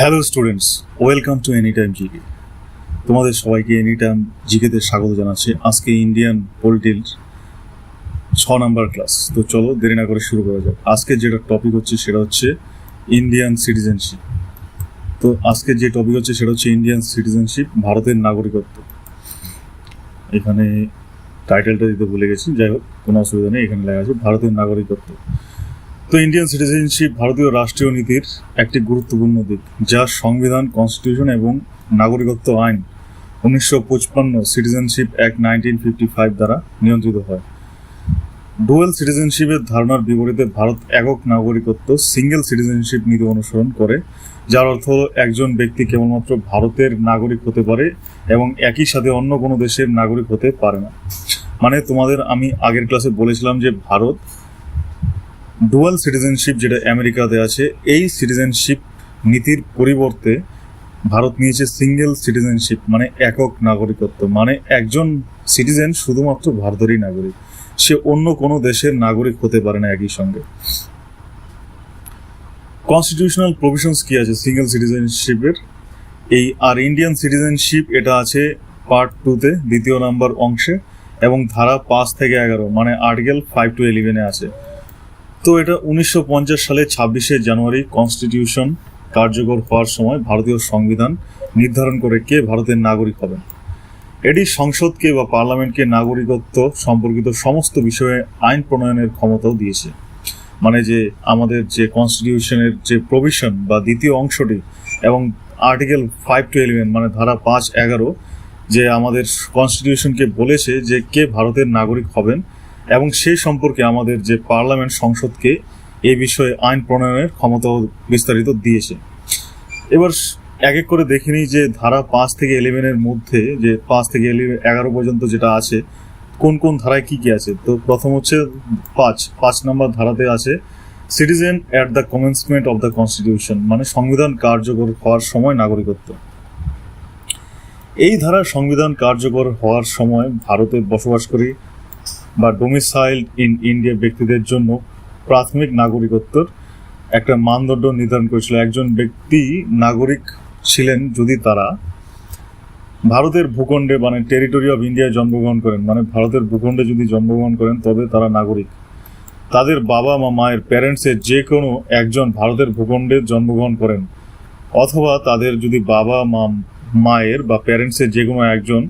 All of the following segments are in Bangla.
Hello students welcome to any time GK তোমাদের সবাইকে এনি টাইম জিকেতে স্বাগত জানাচ্ছি। আজকে ইন্ডিয়ান পোলিটির ছ নাম্বার ক্লাস তো চলো, দেরি না করে শুরু করা যাক। আজকে যেটা টপিক হচ্ছে সেটা হচ্ছে ইন্ডিয়ান সিটিজেনশিপ তো আজকে যে টপিক হচ্ছে সেটা হচ্ছে ইন্ডিয়ান সিটিজেনশিপ ভারতের নাগরিকত্ব। এখানে টাইটেলটা দিতে ভুলে গেছি। যাই হোক, কোনো অসুবিধা নেই, এখানে লেখা আছে, ভারতের নাগরিকত্ব। তো ইন্ডিয়ান সিটিজেনশিপ ভারতীয় রাষ্ট্রীয় নীতির একটি গুরুত্বপূর্ণ দিক, যা সংবিধান কনস্টিটিউশন এবং নাগরিকত্ব আইন উনিশশো পঁচপান্ন citizenship act nineteen fifty five দ্বারা নিয়ন্ত্রিত হয়। ডুয়েল সিটিজেনশিপের ধারণার বিপরীতে ভারত একক নাগরিকত্ব সিঙ্গেল সিটিজেনশিপ নীতি অনুসরণ করে, যার অর্থ হলো একজন ব্যক্তি কেবলমাত্র ভারতের নাগরিক হতে পারে এবং একই সাথে অন্য কোনো দেশের নাগরিক হতে পারে না। মানে তোমাদের আমি আগের ক্লাসে বলেছিলাম যে ভারত ডুয়াল সিটিজেনশিপ যেটা আমেরিকাতে আছে, এই সিটিজেনশিপ নীতির পরিবর্তে ভারত নিয়েছে সিঙ্গেল সিটিজেনশিপ মানে একক নাগরিকত্ব। মানে একজন সিটিজেন শুধুমাত্র ভারতেরই নাগরিক। সে অন্য কোনো দেশের নাগরিক হতে পারে না একই সঙ্গে। কনস্টিটিউশনাল প্রভিশনস কি আছে সিঙ্গেল সিটিজেনশিপের এই আর ইন্ডিয়ান সিটিজেনশিপ এটা আছে পার্ট টুতে দ্বিতীয় নাম্বার অংশে, এবং ধারা পাঁচ থেকে এগারো মানে আর্টিকেল ফাইভ টু ইলেভেনে আছে। তো এটা উনিশশো পঞ্চাশ সালে ছাব্বিশে জানুয়ারি কনস্টিটিউশন কার্যকর হওয়ার সময় ভারতীয় সংবিধান নির্ধারণ করে কে ভারতের নাগরিক হবেন। এটি সংসদকে বা পার্লামেন্টকে নাগরিকত্ব সম্পর্কিত সমস্ত বিষয়ে আইন প্রণয়নের ক্ষমতাও দিয়েছে। মানে যে আমাদের যে কনস্টিটিউশনের যে প্রভিশন বা দ্বিতীয় অংশটি এবং আর্টিকেল ফাইভ টু ইলেভেন মানে ধারা পাঁচ এগারো যে আমাদের কনস্টিটিউশনকে বলেছে যে কে ভারতের নাগরিক হবেন এবং সেই সম্পর্কে আমাদের যে পার্লামেন্ট সংসদকে এই বিষয়ে আইন প্রণয়নের ক্ষমতাও বিস্তারিত দিয়েছে। এবার এক এক করে দেখে নিই যে ধারা পাঁচ থেকে ইলেভেনের মধ্যে যে পাঁচ থেকে এগারো পর্যন্ত যেটা আছে, কোন কোন ধারায় কি কি আছে? তো প্রথম হচ্ছে পাঁচ পাঁচ নম্বর ধারাতে আছে citizen at the commencement of the constitution মানে সংবিধান কার্যকর হওয়ার সময় নাগরিকত্ব। এই ধারা সংবিধান কার্যকর হওয়ার সময় ভারতে বসবাসকারী বা ডোমিসাইল ইন ইন্ডিয়া ব্যক্তিদের জন্য প্রাথমিক নাগরিকত্বর একটা মানদণ্ড নির্ধারণ করেছিল। একজন ব্যক্তি নাগরিক ছিলেন যদি তারা ভারতের ভূখণ্ডে মানে টেরিটরি অফ ইন্ডিয়ায় জন্মগ্রহণ করেন মানে ভারতের ভূখণ্ডে যদি জন্মগ্রহণ করেন, তবে তারা নাগরিক। তাদের বাবা মা, মায়ের প্যারেন্টসের যে কোনো একজন ভারতের ভূখণ্ডে জন্মগ্রহণ করেন, অথবা তাদের যদি বাবা মা, মায়ের বা প্যারেন্টসের যে কোনো একজন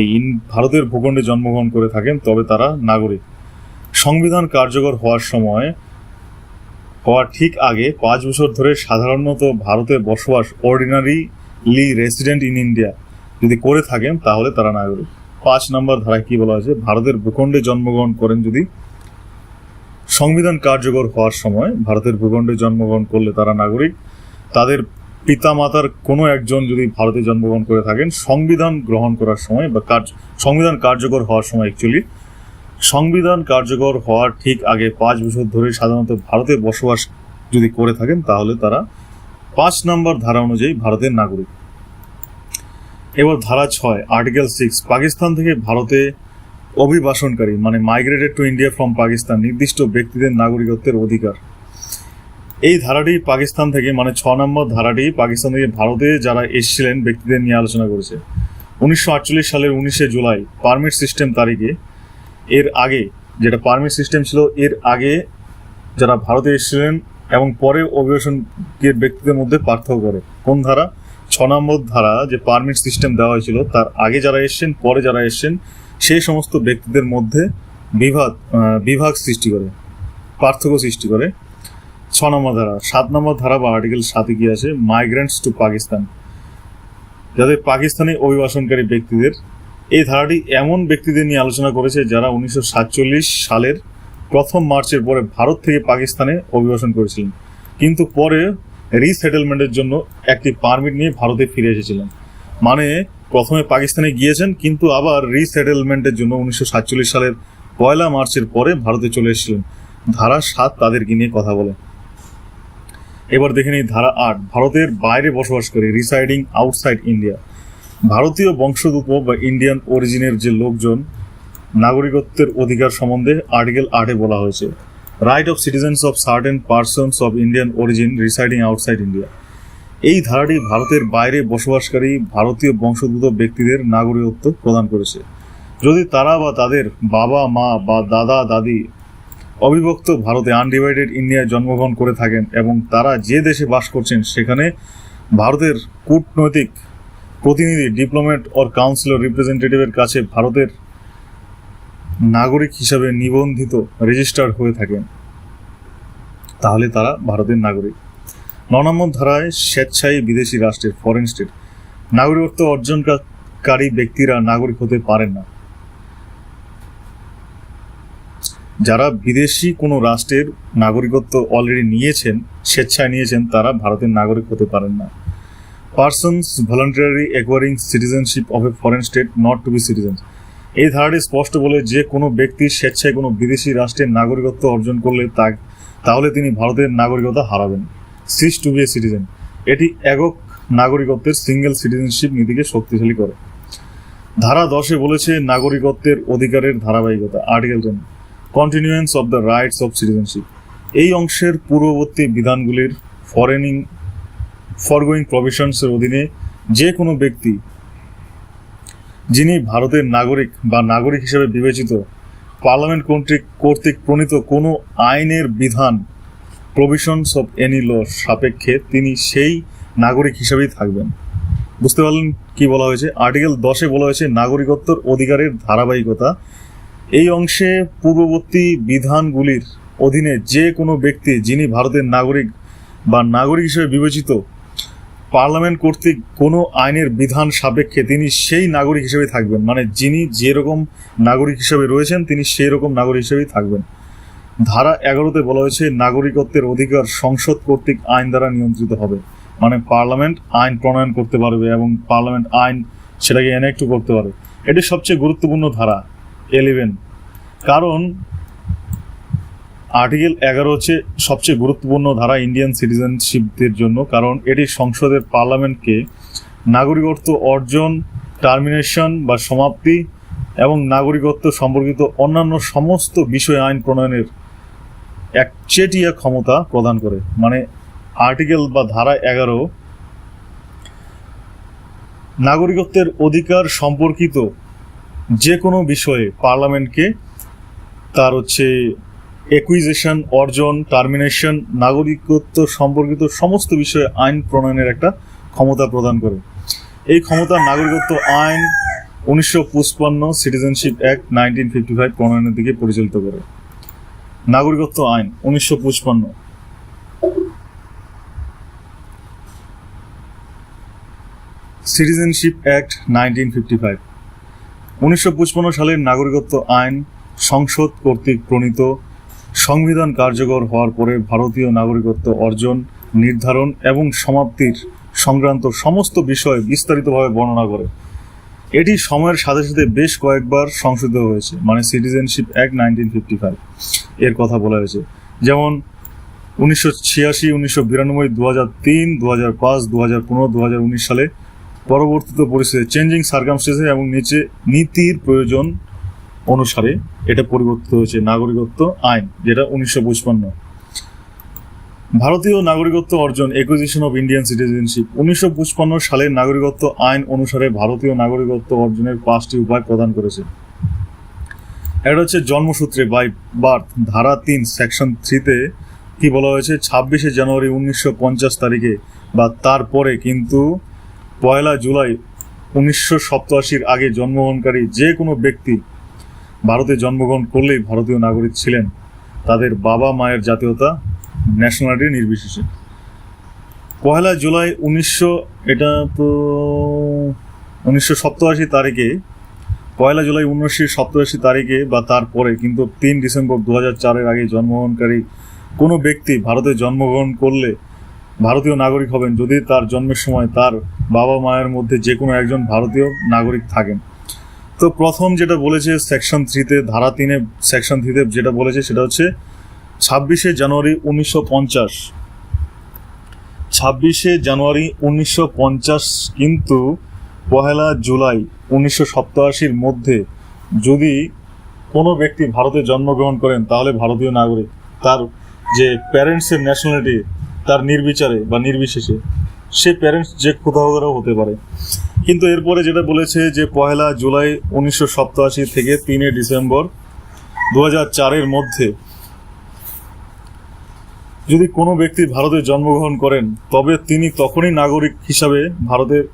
এই ভারতের ভূখণ্ডে জন্মগ্রহণ করে থাকেন, তবে তারা নাগরিক। সংবিধান কার্যকর হওয়ার সময়, হওয়ার ঠিক আগে পাঁচ বছর ধরে সাধারণত ভারতে বসবাস অর্ডিনারিলি রেসিডেন্ট ইন ইন্ডিয়া যদি করে থাকেন, তাহলে তারা নাগরিক। পাঁচ নম্বর ধারায় কি বলা হয়েছে? ভারতের ভূখণ্ডে জন্মগ্রহণ করেন যদি সংবিধান কার্যকর হওয়ার সময় ভারতের ভূখণ্ডে জন্মগ্রহণ করলে তারা নাগরিক, তাদের পিতামাতার কোনো একজন যদি ভারতে জন্মগ্রহণ করে থাকেন, সংবিধান গ্রহণ করার সময় বা কার্য, সংবিধান কার্যকর হওয়ার সময় অ্যাকচুয়ালি সংবিধান কার্যকর হওয়ার ঠিক আগে পাঁচ বছর ধরে সাধারণত ভারতে বসবাস যদি করে থাকেন, তাহলে তারা পাঁচ নম্বর ধারা অনুযায়ী ভারতের নাগরিক। এবার ধারা ছয় আর্টিকেল সিক্স পাকিস্তান থেকে ভারতে অভিবাসনকারী মানে migrated to India from Pakistan নির্দিষ্ট ব্যক্তিদের নাগরিকত্বের অধিকার। এই ধারাটি পাকিস্তান থেকে মানে ছ নম্বর ধারাটি পাকিস্তান থেকে ভারতে যারা এসেছিলেন, ব্যক্তিদের নিয়ে আলোচনা করেছে। উনিশশো আটচল্লিশ সালের উনিশে জুলাই, পারমিট সিস্টেম তারিখে, এর আগে, যেটা পারমিট সিস্টেম ছিল, এর আগে যারা ভারতে এসেছিলেন এবং পরে অভিবাসনের ব্যক্তিদের মধ্যে পার্থক্য করে। কোন ধারা? ছ নম্বর ধারা যে পারমিট সিস্টেম দেওয়া হয়েছিল, তার আগে যারা এসেছেন, পরে যারা এসেছেন, সেই সমস্ত ব্যক্তিদের মধ্যে বিভাগ বিভাগ সৃষ্টি করে, পার্থক্য সৃষ্টি করে। ছ নম্বর ধারা, সাত নম্বর ধারা বা আর্টিকেল সাথে কি আছে মাইগ্রেন্টস টু পাকিস্তান যাদের পাকিস্তানি অভিবাসনকারী ব্যক্তিদের, এই ধারাটি এমন ব্যক্তিদের নিয়ে আলোচনা করেছে যারা উনিশশো সাতচল্লিশ সালের প্রথম মার্চের পরে ভারত থেকে পাকিস্তানে অভিবাসন করেছিলেন। কিন্তু পরে রিসেটেলমেন্টের জন্য একটি পারমিট নিয়ে ভারতে ফিরে এসেছিলেন। মানে প্রথমে পাকিস্তানে গিয়েছেন, কিন্তু আবার রিসেটেলমেন্টের জন্য উনিশশো সাতচল্লিশ সালের পয়লা মার্চের পরে ভারতে চলে এসেছিলেন। ধারা সাত তাদেরকে নিয়ে কথা বলে। এবার দেখে নিই ধারা আট, ভারতের বাইরে বসবাস করে রিসাইডিং আউটসাইড ইন্ডিয়া ভারতীয় বংশোদ্ভূত বা ইন্ডিয়ান অরিজিনের যে লোকজন, নাগরিকত্বের অধিকার সম্বন্ধে আর্টিকেল আটে বলা হয়েছে। Right of citizens of certain persons of Indian origin residing outside India এই ধারাটি ভারতের বাইরে বসবাসকারী ভারতীয় বংশোদ্ভূত ব্যক্তিদের নাগরিকত্ব প্রদান করেছে। যদি তারা বা তাদের বাবা, মা বা দাদা, দাদি অবিভক্ত ভারতে আনডিভাইডেড ইন্ডিয়ায় জন্মগ্রহণ করে থাকেন এবং তারা যে দেশে বাস করছেন সেখানে ভারতের কূটনৈতিক প্রতিনিধি ডিপ্লোম্যাট অর কাউন্সিলর রিপ্রেজেন্টেটিভের কাছে ভারতের নাগরিক হিসাবে নিবন্ধিত রেজিস্টার্ড হয়ে থাকেন। তাহলে তারা ভারতের নাগরিক। ন নম্বর ধারায় স্বেচ্ছায় বিদেশি রাষ্ট্রের ফরেন স্টেট নাগরিকত্ব অর্জনকারী ব্যক্তিরা নাগরিক হতে পারেন না। যারা বিদেশি কোনো রাষ্ট্রের নাগরিকত্ব অলরেডি নিয়েছেন, স্বেচ্ছায় নিয়েছেন, তারা ভারতের নাগরিক হতে পারেন না। Persons voluntary acquiring citizenship of a foreign state not to be citizen এই ধারাটি স্পষ্ট বলে যে কোনো ব্যক্তি স্বেচ্ছায় কোনো বিদেশি রাষ্ট্রের নাগরিকত্ব অর্জন করলে তা তাহলে তিনি ভারতের নাগরিকতা হারাবেন। Cease to be a citizen এটি একক নাগরিকত্বের সিঙ্গেল সিটিজেনশিপ নীতিকে শক্তিশালী করে। ধারা দশে বলেছে নাগরিকত্বের অধিকারের ধারাবাহিকতা। Article ten continuance of the rights of citizenship এই অংশের পূর্ববর্তী বিধানগুলির ফরেনিং ফরগোয়িং প্রভিশনসের অধীনে যে কোনো ব্যক্তি যিনি ভারতের নাগরিক বা নাগরিক হিসেবে বিবেচিত পার্লামেন্ট কর্তৃক কর্তৃক প্রণীত কোনো আইনের বিধান প্রভিশনস অফ এনি ল সাপেক্ষে তিনি সেই নাগরিক হিসেবেই থাকবেন। বুঝতে পারলেন কি বলা হয়েছে? আর্টিকেল দশে বলা হয়েছে, নাগরিকত্বর অধিকারের ধারাবাহিকতা এই অংশে পূর্ববর্তী বিধানগুলির অধীনে যে কোনো ব্যক্তি যিনি ভারতের নাগরিক বা নাগরিক হিসেবে বিবেচিত, পার্লামেন্ট কর্তৃক কোনো আইনের বিধান সাপেক্ষে তিনি সেই নাগরিক হিসেবে থাকবেন। মানে যিনি যেরকম নাগরিক হিসেবে রয়েছেন, তিনি সেই রকম নাগরিক হিসেবেই থাকবেন। ধারা এগারোতে বলা হয়েছে, নাগরিকত্বের অধিকার সংসদ কর্তৃক আইন দ্বারা নিয়ন্ত্রিত হবে। মানে পার্লামেন্ট আইন প্রণয়ন করতে পারবে এবং পার্লামেন্ট আইন সেটাকে এনেক্টও করতে পারবে এটি সবচেয়ে গুরুত্বপূর্ণ ধারা। এলেভেন কারণ আর্টিকেল এগারো হচ্ছে সবচেয়ে গুরুত্বপূর্ণ ধারা ইন্ডিয়ান সিটিজেনশিপদের জন্য, কারণ এটি সংসদের পার্লামেন্টকে নাগরিকত্ব অর্জন টার্মিনেশন বা সমাপ্তি এবং নাগরিকত্ব সম্পর্কিত অন্যান্য সমস্ত বিষয় আইন প্রণয়নের একচেটিয়া ক্ষমতা প্রদান করে। মানে আর্টিকেল বা ধারা এগারো নাগরিকত্বের অধিকার সম্পর্কিত যে কোনো বিষয়ে পার্লামেন্টকে তার হচ্ছে একুইজেশন অর্জন টার্মিনেশন নাগরিকত্ব সম্পর্কিত সমস্ত বিষয়ে আইন প্রণয়নের একটা ক্ষমতা প্রদান করে। এই ক্ষমতা নাগরিকত্ব আইন উনিশশো পঁচপান্ন citizenship act nineteen fifty five প্রণয়নের দিকে পরিচালিত করে। নাগরিকত্ব আইন উনিশশো পঁচপান্ন। Citizenship act nineteen fifty five উনিশশো সালের নাগরিকত্ব আইন সংসদ কর্তৃক প্রণীত সংবিধান কার্যকর হওয়ার পরে ভারতীয় নাগরিকত্ব অর্জন, নির্ধারণ এবং সমাপ্তির সংক্রান্ত সমস্ত বিষয় বিস্তারিতভাবে বর্ণনা করে। এটি সময়ের সাথে সাথে বেশ কয়েকবার সংশোধিত হয়েছে মানে citizenship act nineteen fifty five এর কথা বলা হয়েছে। যেমন উনিশশো ছিয়াশি, উনিশশো বিরানব্বই দু হাজার তিন দু হাজার পাঁচ দু হাজার পনেরো দু হাজার উনিশ সালে পরবর্তীত পরিস্থিতি চেঞ্জিং সার্কামস্টেন্সে এবং নিচে নীতির প্রয়োজন অনুসারে এটা পরিবর্তিত হয়েছে নাগরিকত্ব আইন, যেটা উনিশশো পঁচপান্ন। ভারতীয় নাগরিকত্ব অর্জন একুইজিশন অফ ইন্ডিয়ান সিটিজেনশিপ উনিশশো পঁচপান্ন সালের নাগরিকত্ব আইন অনুসারে ভারতীয় নাগরিকত্ব অর্জনের পাঁচটি উপায় প্রদান করেছে। এটা হচ্ছে জন্মসূত্রে বাই বার্থ ধারা তিন সেকশন থ্রিতে কি বলা হয়েছে? ছাব্বিশে জানুয়ারি উনিশশো পঞ্চাশ তারিখে বা তারপরে কিন্তু পয়লা জুলাই উনিশশো সপ্তাশির আগে জন্মগ্রহণকারী যে কোনো ব্যক্তি ভারতে জন্মগ্রহণ করলেই ভারতীয় নাগরিক ছিলেন তাদের বাবা মায়ের জাতীয়তা ন্যাশনালিটি নির্বিশেষে। পয়লা জুলাই উনিশশো এটা তো উনিশশো সপ্তাশি তারিখে, পয়লা জুলাই উনিশশো সপ্তাশি তারিখে বা তারপরে কিন্তু তিন ডিসেম্বর দু হাজার চারের আগে জন্মগ্রহণকারী কোনো ব্যক্তি ভারতে জন্মগ্রহণ করলে ভারতীয় নাগরিক হবেন যদি তার জন্মের সময় তার বাবা মায়ের মধ্যে যে কোনো একজন ভারতীয় নাগরিক থাকেন। তো প্রথম যেটা বলেছে সেকশন থ্রিতে ধারা তিনে সেকশন থ্রিতে যেটা বলেছে সেটা হচ্ছে ছাব্বিশে জানুয়ারি উনিশশো পঞ্চাশ। ছাব্বিশে জানুয়ারি উনিশশো পঞ্চাশ কিন্তু পহেলা জুলাই উনিশশো সপ্তাশির মধ্যে যদি কোনো ব্যক্তি ভারতে জন্মগ্রহণ করেন তাহলে ভারতীয় নাগরিক, তার যে প্যারেন্টসের ন্যাশনালিটি তার নির্বিচারে বা নির্বিশেষে সে প্যারেন্টস যে কোথাও হতে পারে। কিন্তু এরপরে যেটা বলেছে যে পয়লা জুলাই উনিশশো থেকে তিনে ডিসেম্বর দু চারের মধ্যে যদি কোনো ব্যক্তি ভারতে জন্মগ্রহণ করেন, তবে তিনি তখনই নাগরিক হিসাবে ভারতের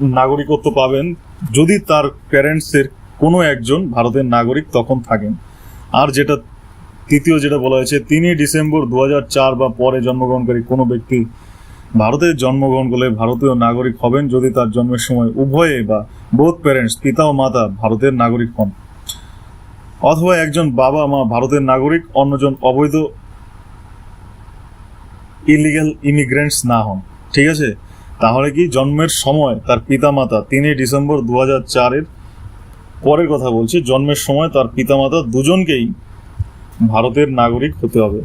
নাগরিকত্ব পাবেন। যদি তার প্যারেন্টসের কোনো একজন ভারতের নাগরিক তখন থাকেন। আর যেটা তৃতীয় যেটা বলা হয়েছে, তিনই ডিসেম্বর দু বা পরে জন্মগ্রহণকারী কোনো ব্যক্তি ভারতে জন্মগ্রহণ করলে ভারতীয় নাগরিক হবেন যদি তার জন্মের সময় উভয়ে বা বোধ প্যারেন্টস পিতা ও মাতা ভারতের নাগরিক হন। অথবা একজন বাবা মা ভারতের নাগরিক, অন্যজন অবৈধ ইলিগাল ইমিগ্রেন্টস না হন। ঠিক আছে? তাহলে কি জন্মের সময় তার পিতামাতা তিনই ডিসেম্বর দু হাজার চারের পরের কথা বলছি, জন্মের সময় তার পিতামাতা দুজনকেই ভারতের নাগরিক হতে হবে।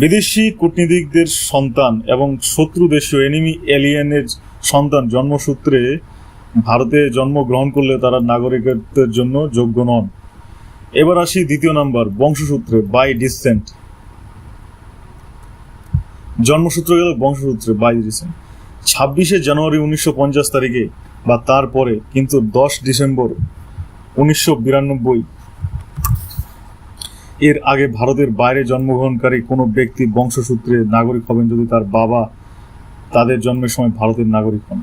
বিদেশি কূটনীতিকদের সন্তান এবং শত্রু দেশীয় এনিমি এলিয়েনের সন্তান জন্মসূত্রে ভারতে জন্মগ্রহণ করলে তারা নাগরিকত্বের জন্য যোগ্য নন। এবার আসি দ্বিতীয় নাম্বার, বংশসূত্রে বাই ডিসেন্ট জন্মসূত্র গেল বংশসূত্রে বাই ডিসেন্ট ছাব্বিশে জানুয়ারি উনিশশো পঞ্চাশ তারিখে বা তারপরে, কিন্তু দশ ডিসেম্বর উনিশশো বিরানব্বই এর আগে ভারতের বাইরে জন্মগ্রহণকারী কোনো ব্যক্তি বংশসূত্রে নাগরিক হবেন যদি তার বাবা তাদের জন্মের সময় ভারতের নাগরিক হন।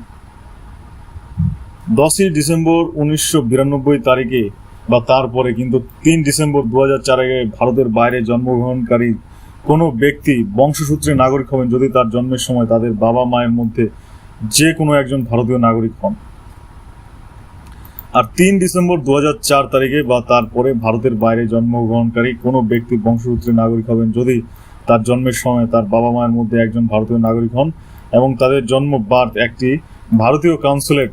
দশই ডিসেম্বর উনিশশো বিরানব্বই তারিখে বা তারপরে কিন্তু তিন ডিসেম্বর দু হাজার চারে ভারতের বাইরে জন্মগ্রহণকারী কোনো ব্যক্তি বংশসূত্রে নাগরিক হবেন যদি তার জন্মের সময় তাদের বাবা মায়ের মধ্যে যে কোনো একজন ভারতীয় নাগরিক হন। আর তিন ডিসেম্বর দু তারিখে বা তারপরে ভারতের বাইরে জন্মগ্রহণকারী কোনো ব্যক্তি বংশসূত্রে নাগরিক হবেন যদি তার জন্মের সময় তার বাবা মায়ের মধ্যে একজন ভারতীয় নাগরিক হন এবং তাদের জন্ম বার্থ একটি ভারতীয় কাউন্সিলেট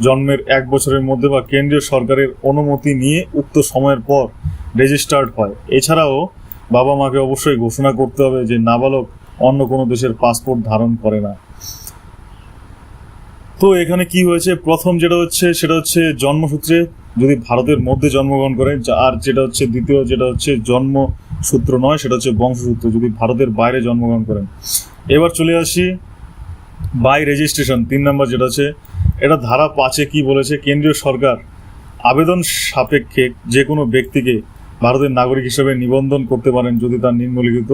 জন্মের এক বছরের মধ্যে বা কেন্দ্রীয় সরকারের অনুমতি নিয়ে উক্ত সময়ের পর রেজিস্টার্ড হয়। এছাড়াও বাবা মাকে অবশ্যই ঘোষণা করতে হবে যে নাবালক অন্য কোনো দেশের পাসপোর্ট ধারণ করে না। তো এখানে কি হয়েছে? প্রথম যেটা হচ্ছে, সেটা হচ্ছে জন্মসূত্রে যদি ভারতের মধ্যে জন্মগ্রহণ করে আর যেটা হচ্ছে দ্বিতীয়, যেটা হচ্ছে জন্মসূত্র নয়, সেটা হচ্ছে বংশসূত্র, যদি ভারতের বাইরে জন্মগ্রহণ করেন। এবার চলে আসি বাই রেজিস্ট্রেশন তিন নম্বর যেটা হচ্ছে, এটা ধারা পাঁচে কি বলেছে? কেন্দ্রীয় সরকার আবেদন সাপেক্ষে যে কোনো ব্যক্তিকে ভারতের নাগরিক হিসেবে নিবন্ধন করতে পারেন যদি তার নিম্নলিখিত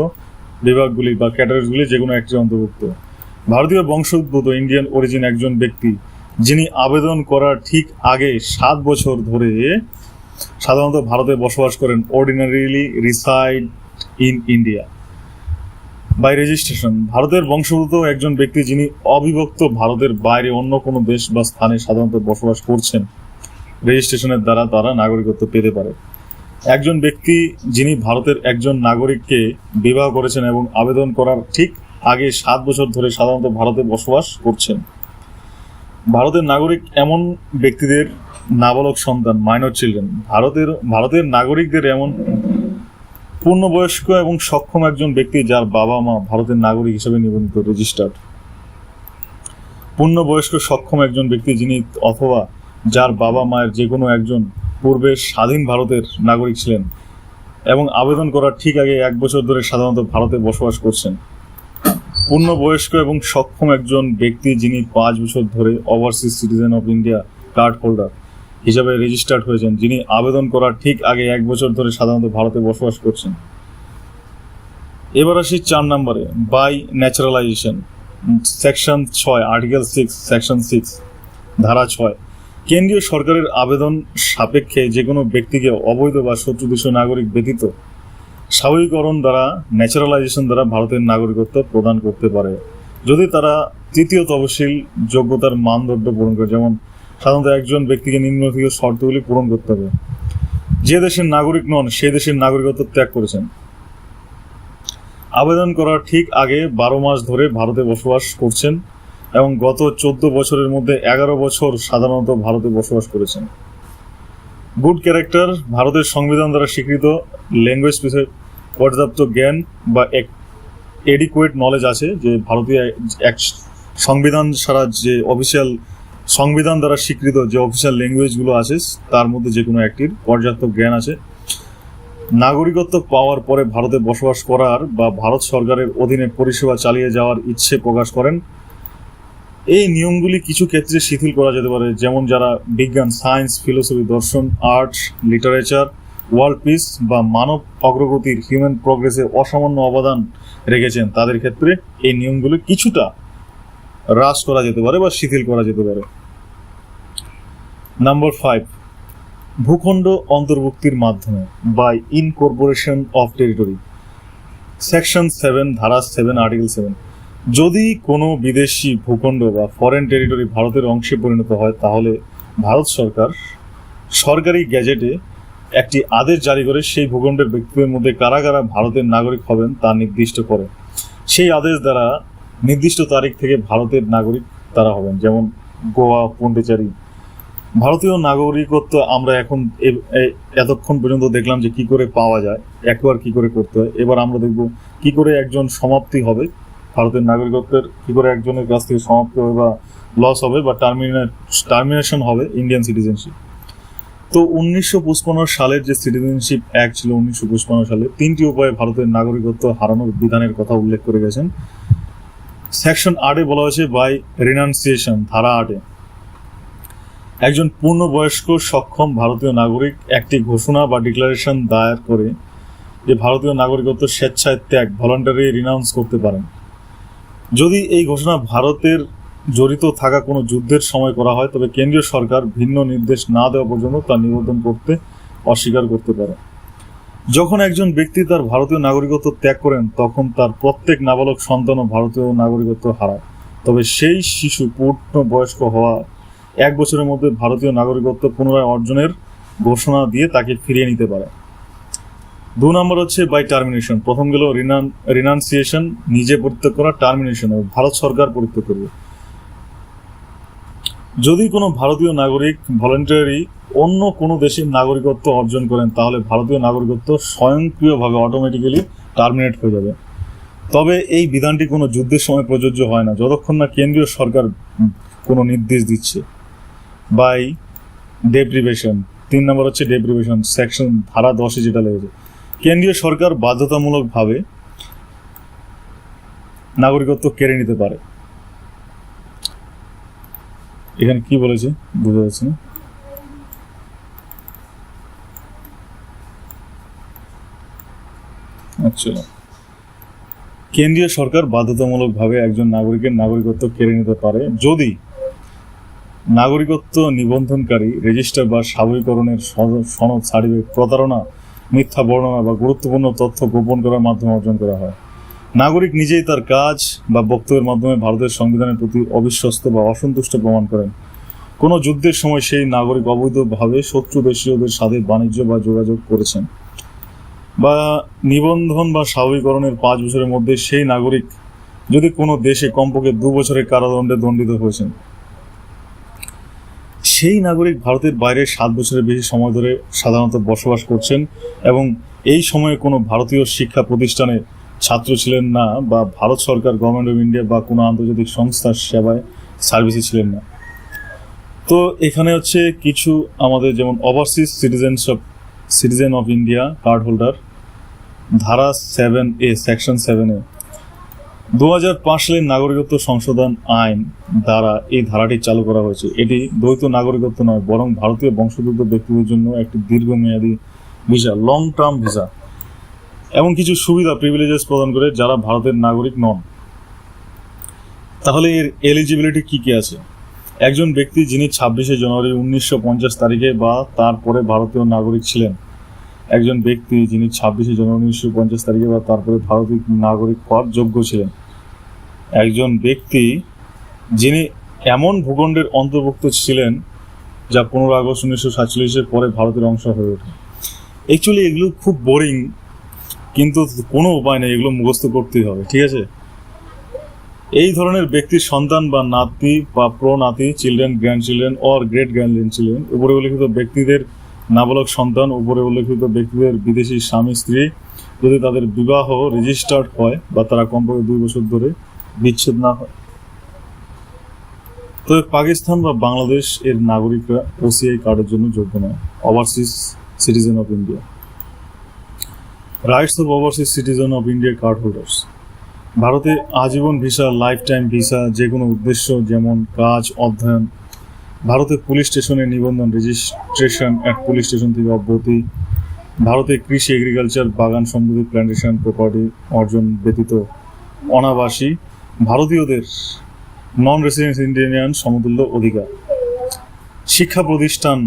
বিভাগগুলি বা ক্যাটাগরিগুলি যে কোনো একটি অন্তর্ভুক্ত। ভারতীয় বংশোদ্ভূত ইন্ডিয়ান অরিজিন একজন ব্যক্তি যিনি আবেদন করার ঠিক আগে সাত বছর ধরে সাধারণত ভারতে বসবাস করেন ordinarily reside in India by registration ভারতের বংশোদ্ভূত একজন ব্যক্তি যিনি অবিভক্ত ভারতের বাইরে অন্য কোনো দেশ বা স্থানে সাধারণত বসবাস করছেন রেজিস্ট্রেশনের দ্বারা তারা নাগরিকত্ব পেতে পারে। একজন ব্যক্তি যিনি ভারতের একজন নাগরিককে বিবাহ করেছেন এবং আবেদন করার ঠিক আগে সাত বছর ধরে সাধারণত ভারতে বসবাস করছেন। ভারতের নাগরিক এমন ব্যক্তিদের নাবালক সন্তান মাইনর চিলড্রেন ভারতের ভারতের নাগরিকদের এমন পূর্ণবয়স্ক এবং সক্ষম একজন ব্যক্তি যার বাবা মা ভারতের নাগরিক হিসেবে নিবন্ধিত রেজিস্টার্ড পূর্ণবয়স্ক, সক্ষম একজন ব্যক্তি যিনি অথবা যার বাবা মায়ের যে কোনো একজন পূর্বে স্বাধীন ভারতের নাগরিক ছিলেন এবং আবেদন করার ঠিক আগে এক বছর ধরে সাধারণত ভারতে বসবাস করছেন। পূর্ণবয়স্ক এবং সক্ষম একজন ব্যক্তি যিনি পাঁচ বছর ধরে overseas citizen of India card holder হিসাবে রেজিস্টার্ড হয়েছেন, যিনি আবেদন করার ঠিক আগে এক বছর ধরে সাধারণত ভারতে বসবাস করছেন। এবার আসি চার নম্বরে বাই ন্যাচারালাইজেশন সেকশন ছয় আর্টিকেল সিক্স সেকশন সিক্স ধারা ছয়। কেন্দ্রীয় সরকারের আবেদন সাপেক্ষে যে কোনো ব্যক্তিকে অবৈধ বা শত্রু দেশীয় নাগরিক ব্যতীত স্বাভাবিকরণ দ্বারা, ন্যাচারালাইজেশন দ্বারা ভারতের নাগরিকত্ব প্রদান করতে পারে। যদি তারা তৃতীয় তহসিল যোগ্যতার মানদণ্ড পূরণ করে, যেমন সাধারণত একজন ব্যক্তিকে নিম্নলিখিত শর্তগুলি পূরণ করতে হবে। যে দেশের নাগরিক নন সে দেশের নাগরিকত্ব ত্যাগ করেছেন। আবেদন করার ঠিক আগে বারো মাস ধরে ভারতে বসবাস করছেন এবং গত চোদ্দ বছরের মধ্যে এগারো বছর সাধারণত ভারতে বসবাস করেছেন। গুড ক্যারেক্টার ভারতের সংবিধান দ্বারা স্বীকৃত, ল্যাঙ্গুয়েজ পর্যাপ্ত জ্ঞান বা এক এডিকুয়েট নলেজ আছে যে ভারতীয় এক সংবিধান ছাড়া যে অফিসিয়াল সংবিধান দ্বারা স্বীকৃত যে অফিসিয়াল ল্যাঙ্গুয়েজগুলো আছে, তার মধ্যে যে কোনো একটির পর্যাপ্ত জ্ঞান আছে। নাগরিকত্ব পাওয়ার পরে ভারতে বসবাস করার বা ভারত সরকারের অধীনে পরিষেবা চালিয়ে যাওয়ার ইচ্ছে প্রকাশ করেন। এই নিয়মগুলি কিছু ক্ষেত্রে শিথিল করা যেতে পারে, যেমন যারা বিজ্ঞান সায়েন্স ফিলোসফি দর্শন আর্টস লিটারেচার ওয়ার্ল্ড পিস বা মানব অগ্রগতির হিউম্যান প্রগ্রেসে অসামান্য অবদান রেখেছেন। তাদের ক্ষেত্রে এই নিয়মগুলো কিছুটা হ্রাস করা যেতে পারে বা শিথিল করা যেতে পারে। নাম্বার ফাইভ ভূখণ্ড অন্তর্ভুক্তির মাধ্যমে by incorporation of territory section seven ধারা সেভেন আর্টিকেল সেভেন যদি কোনো বিদেশি ভূখণ্ড বা ফরেন টেরিটরি ভারতের অংশে পরিণত হয়, তাহলে ভারত সরকার সরকারি গ্যাজেটে একটি আদেশ জারি করে সেই ভূখণ্ডের ব্যক্তিদের মধ্যে কারা কারা ভারতের নাগরিক হবেন তা নির্দিষ্ট করে। সেই আদেশ দ্বারা নির্দিষ্ট তারিখ থেকে ভারতের নাগরিক তারা হবেন। যেমন গোয়া, পন্ডিচারি। ভারতীয় নাগরিকত্ব আমরা এখন এতক্ষণ পর্যন্ত দেখলাম যে কি করে পাওয়া যায়, একবার কি করে করতে হয়। এবার আমরা দেখব কি করে একজন সমাপ্তি হবে। ভারতের নাগরিকত্বের কি করে একজনের কাছ থেকে সমাপ্তি হবে বা লস হবে বা টার্মিনেট টার্মিনেশন হবে ইন্ডিয়ান সিটিজেনশিপ তো উনিশশো পঁচপান্ন সালের যে সিটিজেনশিপ অ্যাক্ট ছিল উনিশশো পঁচপান্ন সালে, তিনটি উপায়ে ভারতের নাগরিকত্ব হারানোর বিধানের কথা উল্লেখ করে গেছেন। সেকশন আটে বলা হয়েছে বাই রিনাউন্সিয়েশন ধারা আটে। একজন পূর্ণবয়স্ক, সক্ষম ভারতীয় নাগরিক একটি ঘোষণা বা ডিক্লারেশন দায়ের করে যে ভারতীয় নাগরিকত্ব স্বেচ্ছায় ত্যাগ ভলান্টারি রিনাউন্স করতে পারেন। যদি এই ঘোষণা ভারতের জড়িত থাকা কোনো যুদ্ধের সময় করা হয়, তবে কেন্দ্রীয় সরকার ভিন্ন নির্দেশ না দেওয়া পর্যন্ত তা নিবন্ধন করতে অস্বীকার করতে পারে। যখন একজন ব্যক্তি তার ভারতীয় নাগরিকত্ব ত্যাগ করেন, তখন তার প্রত্যেক নাবালক সন্তানও ভারতীয় নাগরিকত্ব হারায়। তবে সেই শিশু পূর্ণ বয়স্ক হওয়া এক বছরের মধ্যে ভারতীয় নাগরিকত্ব পুনরায় অর্জনের ঘোষণা দিয়ে তাকে ফিরিয়ে নিতে পারে। দু নম্বর হচ্ছে বাই টার্মিনেশন প্রথম গেল রিনাউন্সিয়েশন নিজে পরিত্যাগ করা টার্মিনেশন ভারত সরকার পরিত্যাগ করবে। যদি কোনো ভারতীয় নাগরিক ভলেন্টারি অন্য কোনো দেশের নাগরিকত্ব অর্জন করেন, তাহলে ভারতীয় নাগরিকত্ব স্বয়ংক্রিয়ভাবে অটোমেটিক্যালি টার্মিনেট হয়ে যাবে। তবে এই বিধানটি কোনো যুদ্ধের সময় প্রযোজ্য হয় না। যতক্ষণ না কেন্দ্রীয় সরকার কোনো নির্দেশ দিচ্ছে। বাই ডেপ্রিভেশন তিন নম্বর হচ্ছে ডেপ্রিভেশন সেকশন ধারা দশে যেটা লেগেছে। কেন্দ্রীয় সরকার বাধ্যতামূলকভাবে নাগরিকত্ব কেড়ে নিতে পারে। এখানে কি বলেছে? বুঝা যাচ্ছে না? আচ্ছা। কেন্দ্রীয় সরকার বাধ্যতামূলকভাবে একজন নাগরিকের নাগরিকত্ব কেড়ে নিতে পারে যদি নাগরিকত্ব নিবন্ধনকারী রেজিস্টার বা স্বাভাবিকরণের সনদ সার্টিফিকেট প্রতারণা, মিথ্যা বর্ণনা বা গুরুত্বপূর্ণ তথ্য গোপন করার মাধ্যমে অর্জন করা হয়। নাগরিক নিজেই তার কাজ বা বক্তব্যের মাধ্যমে ভারতের সংবিধানের প্রতি অবিশ্বস্ত বা অসন্তুষ্ট প্রমাণ করেন। কোনো যুদ্ধের সময় সেই নাগরিক অবৈধভাবে শত্রু দেশীয়দের সাথে বাণিজ্য বা যোগাযোগ করেছেন বা নিবন্ধন বা স্বাভাবিকরণের পাঁচ বছরের মধ্যে সেই নাগরিক যদি কোনো দেশে কমপক্ষে দু বছরের কারাদণ্ডে দণ্ডিত হয়েছেন। সেই নাগরিক ভারতের বাইরে সাত বছরের বেশি সময় ধরে সাধারণত বসবাস করছেন এবং এই সময়ে কোনো ভারতীয় শিক্ষা প্রতিষ্ঠানে ছাত্র ছিলেন না বা ভারত সরকার গভর্নমেন্ট অফ ইন্ডিয়া বা কোনো আন্তর্জাতিক সংস্থার সেবায় সার্ভিসে ছিলেন না। তো এখানে হচ্ছে কিছু আমাদের যেমন overseas citizens of citizen of India card holder ধারা seven A section seven A দু হাজার পাঁচ সালের নাগরিকত্ব সংশোধন আইন দ্বারা এই ধারাটি চালু করা হয়েছে। এটি দ্বৈত নাগরিকত্ব নয়, বরং ভারতীয় বংশোদ্ভূত ব্যক্তিদের জন্য একটি দীর্ঘমেয়াদী ভিসা লং টার্ম ভিসা। এবং কিছু সুবিধা প্রিভিলেজেস প্রদান করে যারা ভারতের নাগরিক নন। তাহলে এর এলিজিবিলিটি কি কি আছে? একজন ব্যক্তি যিনি ছাব্বিশে জানুয়ারি উনিশশো পঞ্চাশ তারিখে বা তারপরে ভারতীয় নাগরিক ছিলেন, একজন ব্যক্তি যিনি ছাব্বিশে জানুয়ারি উনিশশো পঞ্চাশ তারিখে বা তারপরে ভারতীয় নাগরিক হওয়ার যোগ্য ছিলেন, একজন ব্যক্তি যিনি এমন ভূখণ্ডের অন্তর্ভুক্ত ছিলেন যা পনেরো আগস্ট উনিশশো সাতচল্লিশের পরে ভারতের অংশ হয়ে ওঠে। অ্যাকচুয়ালি এগুলো খুব বোরিং কিন্তু কোনো উপায় নেই, এগুলো মুখস্থ করতেই হবে, ঠিক আছে? এই ধরনের ব্যক্তির সন্তান বা নাতি বা প্র নাতি children grandchildren or great grandchildren উপরে উল্লেখিত ব্যক্তিদের নাবালক সন্তান, উপরে উল্লেখিত ব্যক্তিদের বিদেশি স্বামী, স্ত্রী, যদি তাদের বিবাহ রেজিস্টার্ড হয় বা তারা কমপক্ষে দুই বছর ধরে বিচ্ছেদ না হয়। তবে পাকিস্তান বা বাংলাদেশ এর নাগরিকরা ওসিআই কার্ডের জন্য যোগ্য নয় overseas citizen of India rights of overseas citizen of India card holders ভারতে আজীবন ভিসা লাইফ টাইম ভিসা যে কোনো উদ্দেশ্য যেমন কাজ, অধ্যয়ন। ভারতের পুলিশ স্টেশনে নিবন্ধন রেজিস্ট্রেশন অ্যাট পুলিশ স্টেশন থেকে অব্যাহতি। ভারতে কৃষি এগ্রিকালচার বাগান সমৃদ্ধি প্ল্যান্টেশন প্রপার্টি অর্জন ব্যতীত অনাবাসী ভারতীয়দের নন রেসিডেন্স ইন্ডিয়ান সমতুল্য অধিকার। শিক্ষা প্রতিষ্ঠান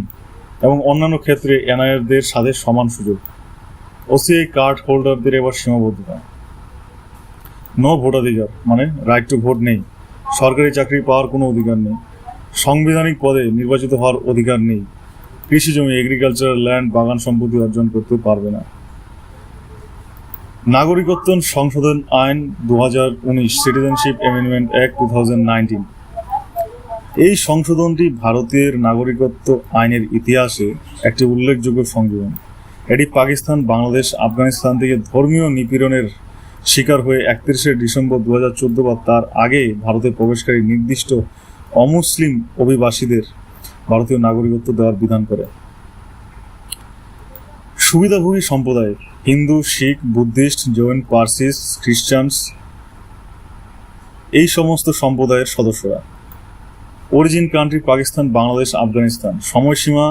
এবং অন্যান্য ক্ষেত্রে এনআইআরদের সাথে সমান সুযোগ। ওসিআই কার্ড হোল্ডারদের এবার সীমাবদ্ধতা। নো ভোটাধিকার মানে রাইট টু ভোট নেই। সরকারি চাকরি পাওয়ার কোনো অধিকার নেই। সাংবিধানিক পদে নির্বাচিত হওয়ার অধিকার নেই। কৃষি জমি এগ্রিকালচারাল ল্যান্ড বাগান সম্পত্তি অর্জন করতে পারবে না। নাগরিকত্ব সংশোধন আইন দু হাজার উনিশ citizenship amendment act two thousand nineteen এই সংশোধনটি ভারতের নাগরিকত্ব আইনের ইতিহাসে একটি উল্লেখযোগ্য সংযোজন। এটি পাকিস্তান, বাংলাদেশ, আফগানিস্তান থেকে ধর্মীয় নিপীড়নের শিকার হয়ে একত্রিশে ডিসেম্বর দু হাজার চোদ্দ বা তার আগে ভারতে প্রবেশকারী নির্দিষ্ট অমুসলিম অভিবাসীদের ভারতীয় নাগরিকত্ব দেওয়ার বিধান করে। সুবিধাভোগী সম্প্রদায়, হিন্দু, শিখ, বুদ্ধিস্ট, জৈন, পার্সিস, খ্রিস্টানস, এই সমস্ত সম্প্রদায়ের সদস্যরা। Origin country Pakistan, Bangladesh, Afghanistan. সময়সীমা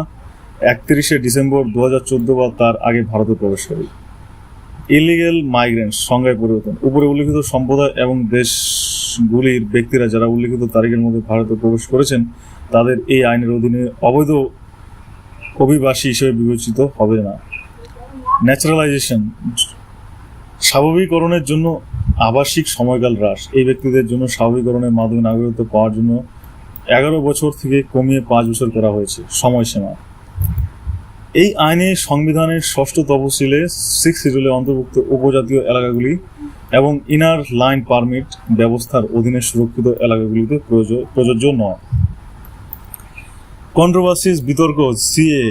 একত্রিশে ডিসেম্বর দু হাজার চোদ্দ বা তার আগে ভারতে প্রবেশকারী ইলিগেল মাইগ্রেন্টস সংজ্ঞায় পরিবর্তন। উপরে উল্লিখিত সম্প্রদায় এবং দেশগুলির ব্যক্তিরা যারা উল্লিখিত তারিখের মধ্যে ভারতে প্রবেশ করেছেন, তাদের এই আইনের অধীনে অবৈধ অভিবাসী হিসেবে বিবেচিত হবে না। ন্যাচারালাইজেশন স্বাভাবিকরণের জন্য আবাসিক সময়কাল হ্রাস। এই ব্যক্তিদের জন্য স্বাভাবিকরণের মাধ্যমে নাগরিকত্ব পাওয়ার জন্য এগারো বছর থেকে কমিয়ে পাঁচ বছর করা হয়েছে। সময়সীমা। এই আইনে সংবিধানের ষষ্ঠ তফসিলে সিক্স শিডিউলে অন্তর্ভুক্ত উপজাতীয় এলাকাগুলি এবং ইনার লাইন পারমিট ব্যবস্থার অধীনে সুরক্ষিত এলাকাগুলিতে প্রয়োজ- প্রযোজ্য নয়। কন্ট্রোভার্সিস বিতর্ক সিএ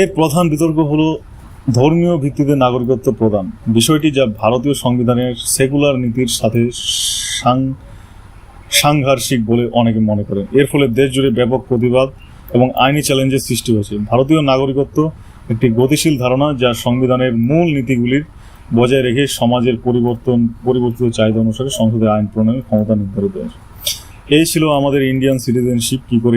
এর প্রধান বিতর্ক হলো ধর্মীয় ভিত্তিতে নাগরিকত্ব প্রদান। বিষয়টি যা ভারতীয় সংবিধানের সেকুলার নীতির সাথে সাংঘর্ষিক বলে অনেকে মনে করেন। এর ফলে দেশ জুড়ে ব্যাপক প্রতিবাদ এবং আইনি চ্যালেঞ্জের সৃষ্টি হয়েছে। ভারতীয় নাগরিকত্ব একটি গতিশীল ধারণা যা সংবিধানের মূল নীতিগুলির বজায় রেখে সমাজের পরিবর্তন, পরিবর্তিত চাহিদা অনুসারে সংসদে আইন প্রণয়নের ক্ষমতা নির্ধারিত হয়েছে। এই ছিল আমাদের ইন্ডিয়ান সিটিজেনশিপ কি করে